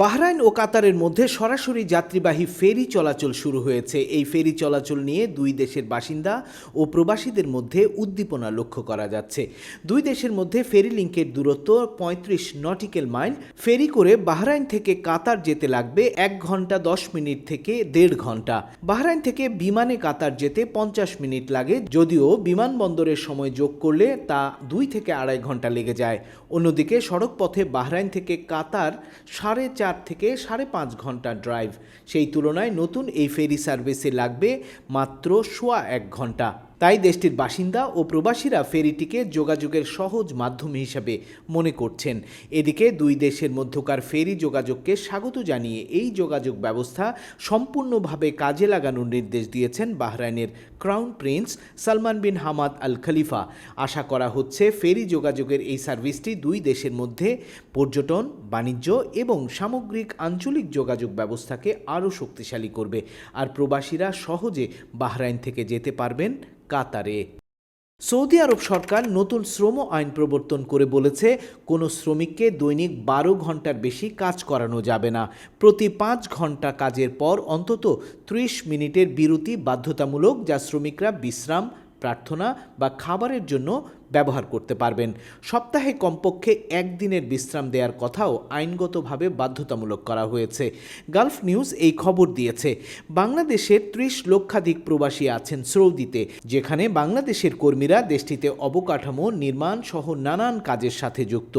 Bahrain ও কাতারের মধ্যে সরাসরি যাত্রীবাহী ফেরি চলাচল শুরু হয়েছে। এই ফেরি চলাচল নিয়ে দুই দেশের বাসিন্দা ও প্রবাসীদের মধ্যে উদ্দীপনা লক্ষ্য করা যাচ্ছে। দুই দেশের মধ্যে ফেরি লিঙ্কের দূরত্ব পঁয়ত্রিশ নটিক্যাল মাইল। ফেরি করে বাহরাইন থেকে কাতার যেতে লাগবে এক ঘণ্টা দশ মিনিট থেকে দেড় ঘণ্টা। বাহরাইন থেকে বিমানে কাতার যেতে পঞ্চাশ মিনিট লাগে, যদিও বিমানবন্দরের সময় যোগ করলে তা দুই থেকে আড়াই ঘণ্টা লেগে যায়। অন্যদিকে সড়ক পথে বাহরাইন থেকে কাতার সাড়ে চার থেকে সাড়ে পাঁচ ঘণ্টা ড্রাইভ সেই তুলনায় নতুন এই ফেরি সার্ভিসে লাগবে মাত্র সোয়া এক ঘণ্টা। তাই দেশটির বাসিন্দা ও প্রবাসীরা ফেরিটিকে যোগাযোগের সহজ মাধ্যম হিসাবে মনে করছেন। এদিকে দুই দেশের মধ্যকার ফেরি যোগাযোগকে স্বাগত জানিয়ে এই যোগাযোগ ব্যবস্থা সম্পূর্ণভাবে কাজে লাগানোর নির্দেশ দিয়েছেন বাহরাইনের crown prince Salman bin Hamad Al Khalifa. আশা করা হচ্ছে ফেরি যোগাযোগের এই সার্ভিসটি দুই দেশের মধ্যে পর্যটন, বাণিজ্য এবং সামগ্রিক আঞ্চলিক যোগাযোগ ব্যবস্থাকে আরও শক্তিশালী করবে। আর প্রবাসীরা সহজে বাহরাইন থেকে যেতে পারবেন কাতারে। সৌদি আরব সরকার নতুন শ্রম আইন প্রবর্তন করে বলেছে, কোনো শ্রমিককে দৈনিক বারো ঘণ্টার বেশি কাজ করানো যাবে না। প্রতি পাঁচ ঘণ্টা কাজের পর অন্তত ত্রিশ মিনিটের বিরতি বাধ্যতামূলক যা শ্রমিকরা বিশ্রাম, প্রার্থনা বা খাবারের জন্য ব্যবহার করতে পারবেন। সপ্তাহে কমপক্ষে একদিনের বিশ্রাম দেওয়ার কথাও আইনগতভাবে বাধ্যতামূলক করা হয়েছে। গালফ নিউজ এই খবর দিয়েছে। বাংলাদেশের ত্রিশ লক্ষাধিক প্রবাসী আছেন সৌদিতে, যেখানে বাংলাদেশের কর্মীরা দেশটিতে অবকাঠামো নির্মাণ সহ নানান কাজের সাথে যুক্ত।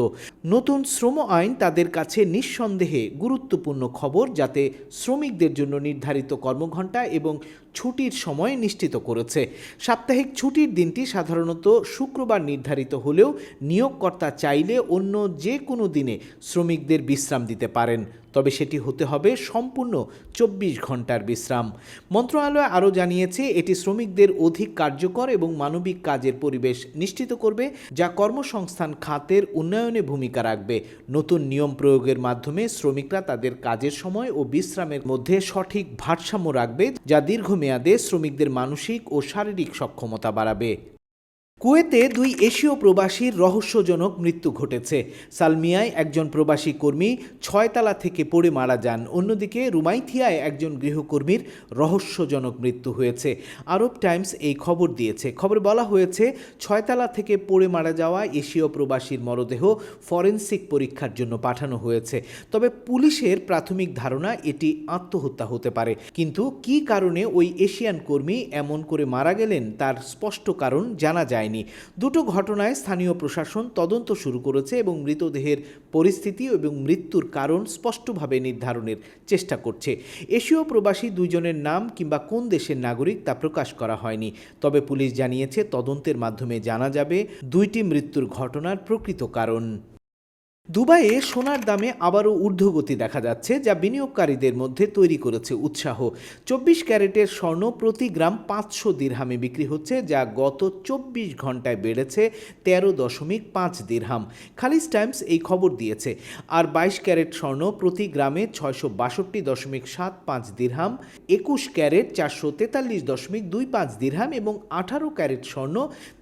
নতুন শ্রম আইন তাদের কাছে নিঃসন্দেহে গুরুত্বপূর্ণ খবর, যাতে শ্রমিকদের জন্য নির্ধারিত কর্মঘণ্টা এবং ছুটির সময় নিশ্চিত করেছে। সাপ্তাহিক ছুটির দিনটি সাধারণত শুক্রবার নির্ধারিত হলেও নিয়োগকর্তা চাইলে অন্য যে কোনো দিনে শ্রমিকদের বিশ্রাম দিতে পারেন। তবে সেটি হতে হবে সম্পূর্ণ চব্বিশ ঘণ্টার বিশ্রাম। মন্ত্রণালয় আরও জানিয়েছে, এটি শ্রমিকদের অধিক কার্যকর এবং মানবিক কাজের পরিবেশ নিশ্চিত করবে, যা কর্মসংস্থান খাতের উন্নয়নে ভূমিকা রাখবে। নতুন নিয়ম প্রয়োগের মাধ্যমে শ্রমিকরা তাদের কাজের সময় ও বিশ্রামের মধ্যে সঠিক ভারসাম্য রাখবে, যা দীর্ঘমেয়াদে শ্রমিকদের মানসিক ও শারীরিক সক্ষমতা বাড়াবে। কুয়েতে দুই এশীয় প্রবাসীর রহস্যজনক মৃত্যু ঘটেছে। সালমিয়ায় একজন প্রবাসী কর্মী ছয়তলা থেকে পড়ে মারা যান। অন্যদিকে রুমাইথিয়ায় একজন গৃহকর্মীর রহস্যজনক মৃত্যু হয়েছে। আরব টাইমস এই খবর দিয়েছে। খবরে বলা হয়েছে, ছয়তলা থেকে পড়ে মারা যাওয়া এশীয় প্রবাসীর মরদেহ ফরেন্সিক পরীক্ষার জন্য পাঠানো হয়েছে। তবে পুলিশের প্রাথমিক ধারণা এটি আত্মহত্যা হতে পারে। কিন্তু কী কারণে ওই এশিয়ান কর্মী এমন করে মারা গেলেন তার স্পষ্ট কারণ জানা যায়নি দুটো ঘটনায় স্থানীয় প্রশাসন তদন্ত শুরু করেছে এবং মৃতদেহের পরিস্থিতি এবং মৃত্যুর কারণ স্পষ্টভাবে নির্ধারণের চেষ্টা করছে। এশীয় প্রবাসী দুইজনের নাম কিংবা কোন দেশের নাগরিক তা প্রকাশ করা হয়নি। তবে পুলিশ জানিয়েছে, তদন্তের মাধ্যমে জানা যাবে দুইটি মৃত্যুর ঘটনার প্রকৃত কারণ। দুবাইয়ে সোনার দামে আবারও ঊর্ধ্বগতি দেখা যাচ্ছে, যা বিনিয়োগকারীদের মধ্যে তৈরি করেছে উৎসাহ। চব্বিশ ক্যারেটের স্বর্ণ প্রতি গ্রাম পাঁচশো দিরহামে বিক্রি হচ্ছে, যা গত চব্বিশ ঘন্টায় বেড়েছে তেরো দশমিক পাঁচ দিরহাম। খালিজ টাইমস এই খবর দিয়েছে। আর বাইশ ক্যারেট স্বর্ণ প্রতি গ্রামে ছয়শো বাষট্টি দশমিক সাত পাঁচ দিরহাম, একুশ ক্যারেট চারশো তেতাল্লিশ দশমিক দুই পাঁচ দিরহাম এবং আঠারো ক্যারেট স্বর্ণ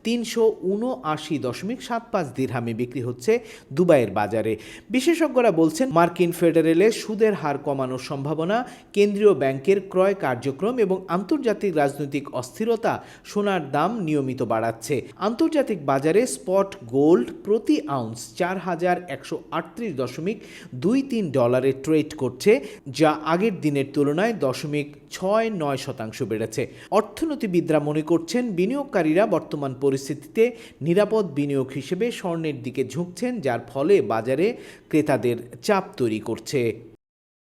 তিনশো উনআশি দশমিক সাত পাঁচ দিরহামে বিক্রি হচ্ছে দুবাইয়ের বাজারে। বিশেষজ্ঞরা বলছেন, মার্কিন ফেডারেলে সুদের হার কমানোর সম্ভাবনা, কেন্দ্রীয় ব্যাংকের ক্রয় কার্যক্রম এবং আন্তর্জাতিক রাজনৈতিক অস্থিরতা সোনার দাম নিয়মিত বাড়াচ্ছে। আন্তর্জাতিক বাজারে স্পট গোল্ড প্রতি আউন্স চার হাজার একশো আটত্রিশ দশমিক দুই তিন ডলারে ট্রেড করছে, যা আগের দিনের তুলনায় দশমিক ছয় নয় শতাংশ বেড়েছে। অর্থনীতিবিদরা মনে করছেন, বিনিয়োগকারীরা বর্তমান পরিস্থিতিতে নিরাপদ বিনিয়োগ হিসেবে স্বর্ণের দিকে ঝুঁকছেন, যার ফলে বাজারে ক্রেতাদের চাপ তৈরি করছে।